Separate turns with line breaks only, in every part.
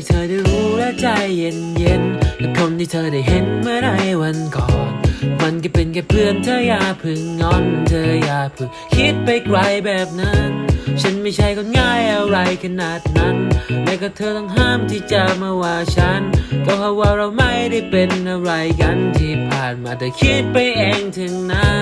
ให้เธอได้รู้และใจเย็นเย็นและคนที่เธอได้เห็นเมื่อไรวันก่อน มันก็เป็นแค่เพื่อนเธออย่าพึ่งงอน เธออย่าพึ่งคิดไปไกลแบบนั้น ฉันไม่ใช่คนง่ายอะไรขนาดนั้นแม้ก็เธอต้องห้ามที่จะมาว่าฉัน ก็เพราะว่าเราไม่ได้เป็นอะไรกันที่ผ่านมาแต่คิดไปเองถึงนั้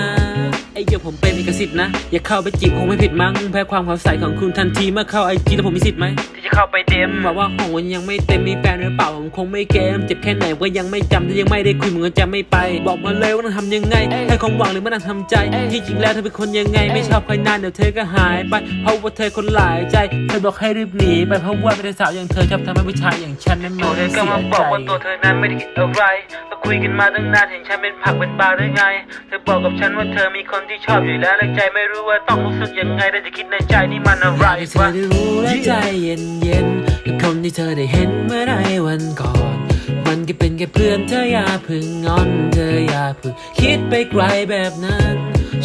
น อ้เหี้ยผมเป็นเอกสิทธิ์นะ อย่าเข้าไปจีบคงไม่ผิดมั้งแพ้ความขาวใสของคุณทันทีเมื่อเข้าไอจีแล้วผมมีสิทธิ์ไหมที่จะเข้าไปเดมบอกว่าของมันยังไม่เต็มมีแฟนหรือเปล่าผมคงไม่เกมเจ็บแค่ไหนก็ยังไม่จำถ้ายังไม่ได้คุยมึงก็จะไม่ไป บอกมาเลยว่าต้องทำยังไงให้ความหวังหรือมันต้องทำใจ ที่จริงแล้วเธอเป็นคนยังไง ไม่ชอบใครนานเดี๋ยวเธอก็หายไปเพราะว่าเธอคนหลายใจเธอบอกให้รีบหนีไปเพราะว่าเป็นสาวอย่างเธอชอบทำให้ผู้ชายอย่างฉันนั้นมัน
เธอ
เสี
ก็
ย
มา
ใจ
บอกว่าตัวเธอนั้นไม่ได้คิดอะไรก็คุยกันมาตั้งนานเห็นฉันเป็นผักเป็นปลาได้ไง เธอบอกกับฉันว่าเธอมีคนที่ชอบอยู่แล้วในใจไม่รู้ว่าต้องรู้สึกยังไงแต่จะคิดในใจนี่มันอะไร
ให้เธอ
วะ
ได้รู้และใจเย็นเย็นๆกับคนที่เธอได้เห็นเมื่อในวันก่อน มันก็เป็นแค่เพื่อนเธออย่าเพึ่งงอนเธออย่าเพึ่งคิดไปไกลแบบนั้น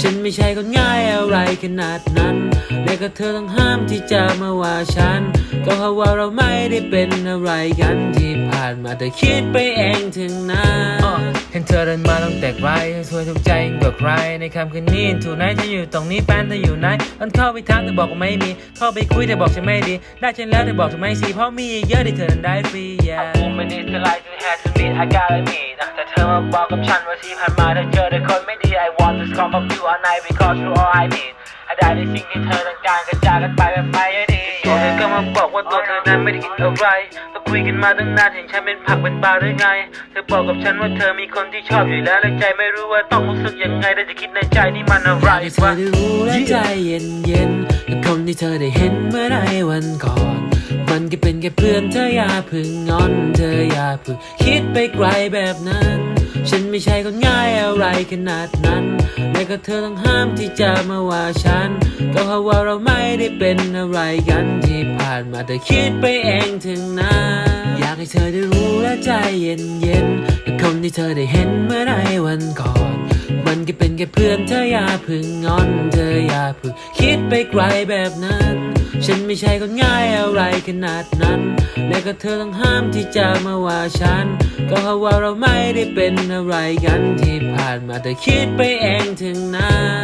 ฉันไม่ใช่คนง่ายอะไรขนาดนั้นและก็เธอต้องห้ามที่จะมาว่าฉัน ก็เพราะว่าเราไม่ได้เป็นอะไรกันที่ ผ่านมาแต่คิดไปเองถึงนั้น
เห็นเธอเดินมาต้องแตกไรสวยถูกใจยิ่งกว่าใคร ในคำคืนนี้ถูกไหนเธออยู่ตรงนี้แฟนเธออยู่ไหนมันเข้าไปทางเธอบอกว่าไม่มี เข้าไปคุยแต่บอกฉันไม่ดี ได้ฉันแล้วเธอบอกฉันไม่สิเพราะมีอีกเยอะที่เธอนั้นได้ฟรี yeah ผมไม่ได้จะไล่จะแฮทมีอาการอะไรมีนะแต่เธอมาบอกกับฉันว่าที่ผ่านมาเธอเจอแต่คนไม่ดี I want to come from you all night because you all I need ให้ได้ในสิ่งที่เธอต้องการกระจายกันไปแบบไม่ดี เธอก็มาบอกว่าตัวเธอนั้นไม่ได้คิดอะไรก็คุยกันมาตั้งนานเห็นฉันเป็นผักเป็นปลาได้ไง เธอบอกกับฉันว่าเธอมีคนที่ชอบอยู่แล้วในใจไม่รู้ว่าต้องรู้สึกยังไงแต่จะคิดในใจนี่มันอะไร
ให้เธอ
วะ
ได้รู้และใจเย็นเย็นกับคนที่เธอได้เห็นเมื่อในวันก่อน มันก็เป็นแค่เพื่อนเธออย่าพึ่งงอนเธออย่าพึ่งคิดไปไกลแบบนั้น ฉันไม่ใช่คนง่ายอะไรขนาดนั้นและก็เธอต้องห้ามที่จะมาว่าฉัน ก็เพราะว่าเราไม่ได้เป็นอะไรกันที่ผ่านมาแต่คิดไปเองถึงนั้น อยากให้เธอได้รู้และใจเย็นเย็นๆกับคนที่เธอได้เห็นเมื่อในวันก่อน มันก็เป็นแค่เพื่อนเธออย่าพึ่งงอน เธออย่าพึ่งคิดไปไกลแบบนั้น ฉันไม่ใช่คนง่ายอะไรขนาดนั้น และก็เธอต้องห้ามที่จะมาว่าฉัน ก็เพราะว่าเราไม่ได้เป็นอะไรกันที่ผ่านมาแต่คิดไปเองถึงนั้น